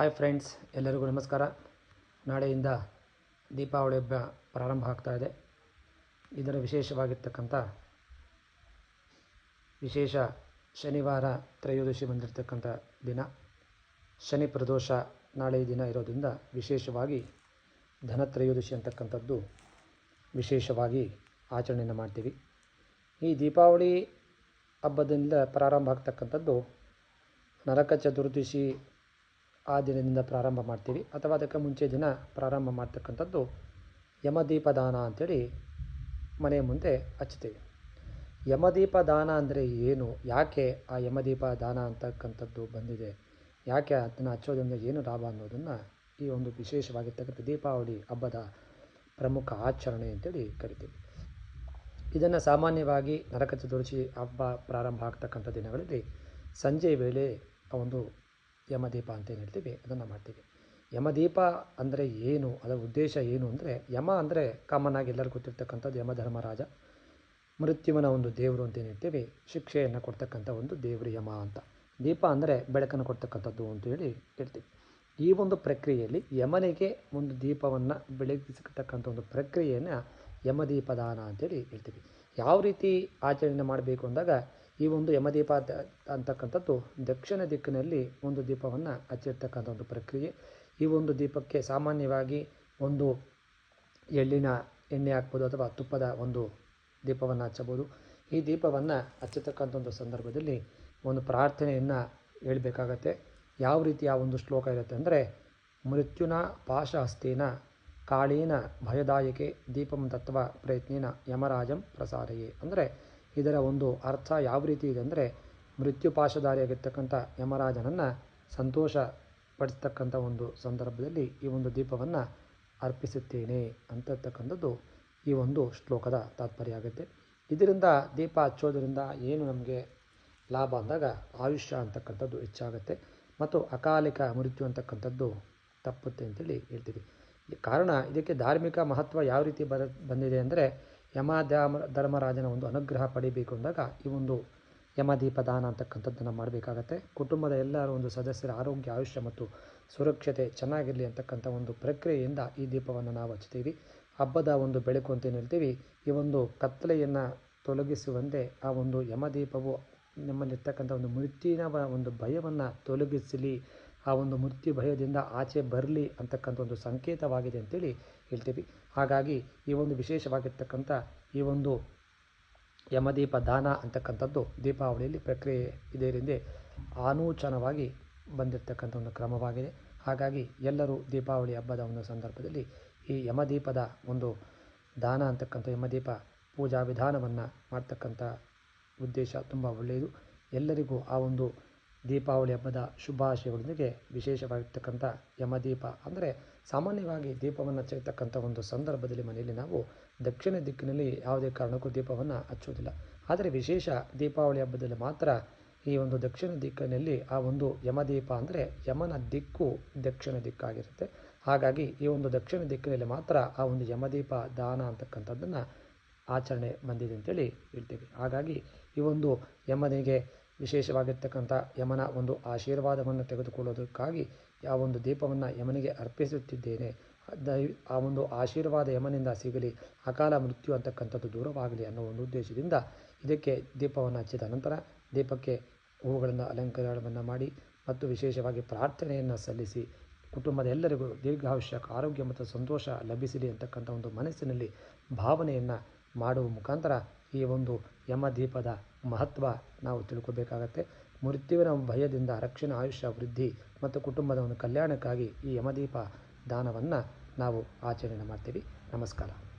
Hi friends ಎಲ್ಲರಿಗೂ ನಮಸ್ಕಾರ. ನಾಳೆಯಿಂದ ದೀಪಾವಳಿ ಹಬ್ಬ ಪ್ರಾರಂಭ ಆಗ್ತಾ ಇದೆ. ಇದರ ವಿಶೇಷವಾಗಿರ್ತಕ್ಕಂಥ ವಿಶೇಷ ಶನಿವಾರ ತ್ರಯೋದಶಿ ಬಂದಿರತಕ್ಕಂಥ ದಿನ. ಶನಿ ಪ್ರದೋಷ ನಾಳೆ ದಿನ ಇರೋದ್ರಿಂದ ವಿಶೇಷವಾಗಿ ಧನತ್ರಯೋದಶಿ ಅಂತಕ್ಕಂಥದ್ದು ವಿಶೇಷವಾಗಿ ಆಚರಣೆಯನ್ನು ಮಾಡ್ತೀವಿ. ಈ ದೀಪಾವಳಿ ಹಬ್ಬದಿಂದ ಪ್ರಾರಂಭ ಆಗ್ತಕ್ಕಂಥದ್ದು ನರಕ ಚತುರ್ದಶಿ ಆ ದಿನದಿಂದ ಪ್ರಾರಂಭ ಮಾಡ್ತೀವಿ. ಅಥವಾ ಅದಕ್ಕೆ ಮುಂಚೆ ದಿನ ಪ್ರಾರಂಭ ಮಾಡ್ತಕ್ಕಂಥದ್ದು ಯಮದೀಪದಾನ ಅಂಥೇಳಿ ಮನೆ ಮುಂದೆ ಹಚ್ತೀವಿ ಯಮದೀಪ ದಾನ ಅಂದರೆ ಏನು? ಯಾಕೆ ಆ ಯಮದೀಪ ದಾನ ಅಂತಕ್ಕಂಥದ್ದು ಬಂದಿದೆ? ಯಾಕೆ ಅದನ್ನು ಹಚ್ಚೋದ್ರಿಂದ ಏನು ಲಾಭ ಅನ್ನೋದನ್ನು ಈ ಒಂದು ವಿಶೇಷವಾಗಿರ್ತಕ್ಕಂಥ ದೀಪಾವಳಿ ಹಬ್ಬದ ಪ್ರಮುಖ ಆಚರಣೆ ಅಂತೇಳಿ ಕರಿತೀವಿ. ಇದನ್ನು ಸಾಮಾನ್ಯವಾಗಿ ನರಕ ಚತುರ್ಥಿ ಹಬ್ಬ ಪ್ರಾರಂಭ ಆಗ್ತಕ್ಕಂಥ ದಿನಗಳಲ್ಲಿ ಸಂಜೆ ವೇಳೆ ಆ ಒಂದು ಯಮದೀಪ ಅಂತ ಏನು ಹೇಳ್ತೀವಿ? ಅದನ್ನು ಮಾಡ್ತೀವಿ. ಯಮದೀಪ ಅಂದರೆ ಏನು? ಅದರ ಉದ್ದೇಶ ಏನು ಅಂದರೆ, ಯಮ ಅಂದರೆ ಕಾಮನ್ ಆಗಿ ಎಲ್ಲರಿಗೂ ಗೊತ್ತಿರ್ತಕ್ಕಂಥದ್ದು ಯಮಧರ್ಮರಾಜ ಮೃತ್ಯುವಿನ ಒಂದು ದೇವರು ಅಂತ ಏನು ಹೇಳ್ತೀವಿ? ಶಿಕ್ಷೆಯನ್ನು ಕೊಡ್ತಕ್ಕಂಥ ಒಂದು ದೇವರು ಯಮ ಅಂತ. ದೀಪ ಅಂದರೆ ಬೆಳಕನ್ನು ಕೊಡ್ತಕ್ಕಂಥದ್ದು ಅಂತ ಹೇಳಿ ಹೇಳ್ತೀವಿ. ಈ ಒಂದು ಪ್ರಕ್ರಿಯೆಯಲ್ಲಿ ಯಮನಿಗೆ ಒಂದು ದೀಪವನ್ನು ಬೆಳಗಿಸತಕ್ಕಂಥ ಒಂದು ಪ್ರಕ್ರಿಯೆಯನ್ನು ಯಮದೀಪದಾನ ಅಂತೇಳಿ ಹೇಳ್ತೀವಿ. ಯಾವ ರೀತಿ ಆಚರಣೆ ಮಾಡಬೇಕು ಅಂದಾಗ ಈ ಒಂದು ಯಮದೀಪ ಅಂತಕ್ಕಂಥದ್ದು ದಕ್ಷಿಣ ದಿಕ್ಕಿನಲ್ಲಿ ಒಂದು ದೀಪವನ್ನು ಹಚ್ಚಿರ್ತಕ್ಕಂಥ ಒಂದು ಪ್ರಕ್ರಿಯೆ. ಈ ಒಂದು ದೀಪಕ್ಕೆ ಸಾಮಾನ್ಯವಾಗಿ ಒಂದು ಎಳ್ಳಿನ ಎಣ್ಣೆ ಹಾಕ್ಬೋದು ಅಥವಾ ತುಪ್ಪದ ಒಂದು ದೀಪವನ್ನು ಹಚ್ಚಬೋದು. ಈ ದೀಪವನ್ನು ಹಚ್ಚತಕ್ಕಂಥ ಒಂದು ಸಂದರ್ಭದಲ್ಲಿ ಒಂದು ಪ್ರಾರ್ಥನೆಯನ್ನು ಹೇಳಬೇಕಾಗತ್ತೆ. ಯಾವ ರೀತಿ ಆ ಒಂದು ಶ್ಲೋಕ ಇರುತ್ತೆ ಅಂದರೆ, ಮೃತ್ಯುನ ಪಾಶಹಸ್ತಿನ ಕಾಳೀನ ಭಯದಾಯಕೆ ದೀಪಂ ತತ್ವ ಪ್ರಯತ್ನಿನ ಯಮರಾಜಂ ಪ್ರಸಾದಯೇ. ಅಂದರೆ ಇದರ ಒಂದು ಅರ್ಥ ಯಾವ ರೀತಿ ಇದೆ ಅಂದರೆ ಮೃತ್ಯುಪಾಶಧಾರಿಯಾಗಿರ್ತಕ್ಕಂಥ ಯಮರಾಜನನ್ನು ಸಂತೋಷ ಪಡಿಸ್ತಕ್ಕಂಥ ಒಂದು ಸಂದರ್ಭದಲ್ಲಿ ಈ ಒಂದು ದೀಪವನ್ನು ಅರ್ಪಿಸುತ್ತೇನೆ ಅಂತಕ್ಕಂಥದ್ದು ಈ ಒಂದು ಶ್ಲೋಕದ ತಾತ್ಪರ್ಯ ಆಗುತ್ತೆ ಇದರಿಂದ ದೀಪ ಹಚ್ಚೋದ್ರಿಂದ ಏನು ನಮಗೆ ಲಾಭ ಅಂದಾಗ ಆಯುಷ್ಯ ಅಂತಕ್ಕಂಥದ್ದು ಹೆಚ್ಚಾಗುತ್ತೆ ಮತ್ತು ಅಕಾಲಿಕ ಮೃತ್ಯು ಅಂತಕ್ಕಂಥದ್ದು ತಪ್ಪುತ್ತೆ ಅಂತೇಳಿ ಹೇಳ್ತೀವಿ. ಕಾರಣ ಇದಕ್ಕೆ ಧಾರ್ಮಿಕ ಮಹತ್ವ ಯಾವ ರೀತಿ ಬರ ಬಂದಿದೆ ಅಂದರೆ ಯಮ ಧಾಮ ಧರ್ಮರಾಜನ ಒಂದು ಅನುಗ್ರಹ ಪಡಿಬೇಕು ಅಂದಾಗ ಈ ಒಂದು ಯಮದೀಪ ದಾನ ಅಂತಕ್ಕಂಥದ್ದನ್ನು ಮಾಡಬೇಕಾಗತ್ತೆ. ಕುಟುಂಬದ ಎಲ್ಲರ ಒಂದು ಸದಸ್ಯರ ಆರೋಗ್ಯ, ಆಯುಷ್ಯ ಮತ್ತು ಸುರಕ್ಷತೆ ಚೆನ್ನಾಗಿರಲಿ ಅಂತಕ್ಕಂಥ ಒಂದು ಪ್ರಕ್ರಿಯೆಯಿಂದ ಈ ದೀಪವನ್ನು ನಾವು ಹಚ್ತೀವಿ ಹಬ್ಬದ ಒಂದು ಬೆಳಕು ಅಂತ ಏನು ಹೇಳ್ತೀವಿ, ಈ ಒಂದು ಕತ್ತಲೆಯನ್ನು ತೊಲಗಿಸುವಂತೆ ಆ ಒಂದು ಯಮದೀಪವು ನಮ್ಮಲ್ಲಿರ್ತಕ್ಕಂಥ ಒಂದು ಮೃತ್ಯುವಿನ ಒಂದು ಭಯವನ್ನು ತೊಲಗಿಸಲಿ, ಆ ಒಂದು ಮೃತ್ಯು ಭಯದಿಂದ ಆಚೆ ಬರಲಿ ಅಂತಕ್ಕಂಥ ಒಂದು ಸಂಕೇತವಾಗಿದೆ ಅಂತೇಳಿ ಹೇಳ್ತೀವಿ. ಹಾಗಾಗಿ ಈ ಒಂದು ವಿಶೇಷವಾಗಿರ್ತಕ್ಕಂಥ ಈ ಒಂದು ಯಮದೀಪ ದಾನ ಅಂತಕ್ಕಂಥದ್ದು ದೀಪಾವಳಿಯಲ್ಲಿ ಪ್ರಕ್ರಿಯೆ ಇದರಿಂದ ಆನೂಚನವಾಗಿ ಬಂದಿರತಕ್ಕಂಥ ಒಂದು ಕ್ರಮವಾಗಿದೆ. ಹಾಗಾಗಿ ಎಲ್ಲರೂ ದೀಪಾವಳಿ ಹಬ್ಬದ ಒಂದು ಸಂದರ್ಭದಲ್ಲಿ ಈ ಯಮದೀಪದ ಒಂದು ದಾನ ಅಂತಕ್ಕಂಥ ಯಮದೀಪ ಪೂಜಾ ವಿಧಾನವನ್ನು ಮಾಡ್ತಕ್ಕಂಥ ಉದ್ದೇಶ ತುಂಬ ಒಳ್ಳೆಯದು. ಎಲ್ಲರಿಗೂ ಆ ಒಂದು ದೀಪಾವಳಿ ಹಬ್ಬದ ಶುಭಾಶಯಗಳೊಂದಿಗೆ ವಿಶೇಷವಾಗಿರ್ತಕ್ಕಂಥ ಯಮದೀಪ ಅಂದರೆ ಸಾಮಾನ್ಯವಾಗಿ ದೀಪವನ್ನು ಹಚ್ಚಿರ್ತಕ್ಕಂಥ ಒಂದು ಸಂದರ್ಭದಲ್ಲಿ ಮನೆಯಲ್ಲಿ ನಾವು ದಕ್ಷಿಣ ದಿಕ್ಕಿನಲ್ಲಿ ಯಾವುದೇ ಕಾರಣಕ್ಕೂ ದೀಪವನ್ನು ಹಚ್ಚುವುದಿಲ್ಲ. ಆದರೆ ವಿಶೇಷ ದೀಪಾವಳಿ ಹಬ್ಬದಲ್ಲಿ ಮಾತ್ರ ಈ ಒಂದು ದಕ್ಷಿಣ ದಿಕ್ಕಿನಲ್ಲಿ ಆ ಒಂದು ಯಮದೀಪ ಅಂದರೆ ಯಮನ ದಿಕ್ಕು ದಕ್ಷಿಣ ದಿಕ್ಕಾಗಿರುತ್ತೆ. ಹಾಗಾಗಿ ಈ ಒಂದು ದಕ್ಷಿಣ ದಿಕ್ಕಿನಲ್ಲಿ ಮಾತ್ರ ಆ ಒಂದು ಯಮದೀಪ ದಾನ ಅಂತಕ್ಕಂಥದ್ದನ್ನು ಆಚರಣೆ ಬಂದಿದೆ ಅಂತೇಳಿ ಹೇಳ್ತೀವಿ. ಹಾಗಾಗಿ ಈ ಒಂದು ಯಮನಿಗೆ ವಿಶೇಷವಾಗಿರ್ತಕ್ಕಂಥ ಯಮನ ಒಂದು ಆಶೀರ್ವಾದವನ್ನು ತೆಗೆದುಕೊಳ್ಳೋದಕ್ಕಾಗಿ ಆ ಒಂದು ದೀಪವನ್ನು ಯಮನಿಗೆ ಅರ್ಪಿಸುತ್ತಿದ್ದೇನೆ ದೈ ಆ ಒಂದು ಆಶೀರ್ವಾದ ಯಮನಿಂದ ಸಿಗಲಿ, ಅಕಾಲ ಮೃತ್ಯು ಅಂತಕ್ಕಂಥದ್ದು ದೂರವಾಗಲಿ ಅನ್ನೋ ಒಂದು ಉದ್ದೇಶದಿಂದ ಇದಕ್ಕೆ ದೀಪವನ್ನು ಹಚ್ಚಿದ ನಂತರ ದೀಪಕ್ಕೆ ಹೂವುಗಳನ್ನು ಅಲಂಕಾರವನ್ನು ಮಾಡಿ ಮತ್ತು ವಿಶೇಷವಾಗಿ ಪ್ರಾರ್ಥನೆಯನ್ನು ಸಲ್ಲಿಸಿ, ಕುಟುಂಬದ ಎಲ್ಲರಿಗೂ ದೀರ್ಘಾಯುಷ್ಯ, ಆರೋಗ್ಯ ಮತ್ತು ಸಂತೋಷ ಲಭಿಸಲಿ ಅಂತಕ್ಕಂಥ ಒಂದು ಮನಸ್ಸಿನಲ್ಲಿ ಭಾವನೆಯನ್ನು ಮಾಡುವ ಮುಖಾಂತರ ಈ ಒಂದು ಯಮದೀಪದ ಮಹತ್ವ ನಾವು ತಿಳ್ಕೋಬೇಕಾಗತ್ತೆ. ಮೃತ್ಯುವಿನ ಭಯದಿಂದ ರಕ್ಷಣೆ, ಆಯುಷ್ಯ, ವೃದ್ಧಿ ಮತ್ತು ಕುಟುಂಬದ ಒಂದು ಕಲ್ಯಾಣಕ್ಕಾಗಿ ಈ ಯಮದೀಪ ದಾನವನ್ನು ನಾವು ಆಚರಣೆ ಮಾಡ್ತೀವಿ. ನಮಸ್ಕಾರ.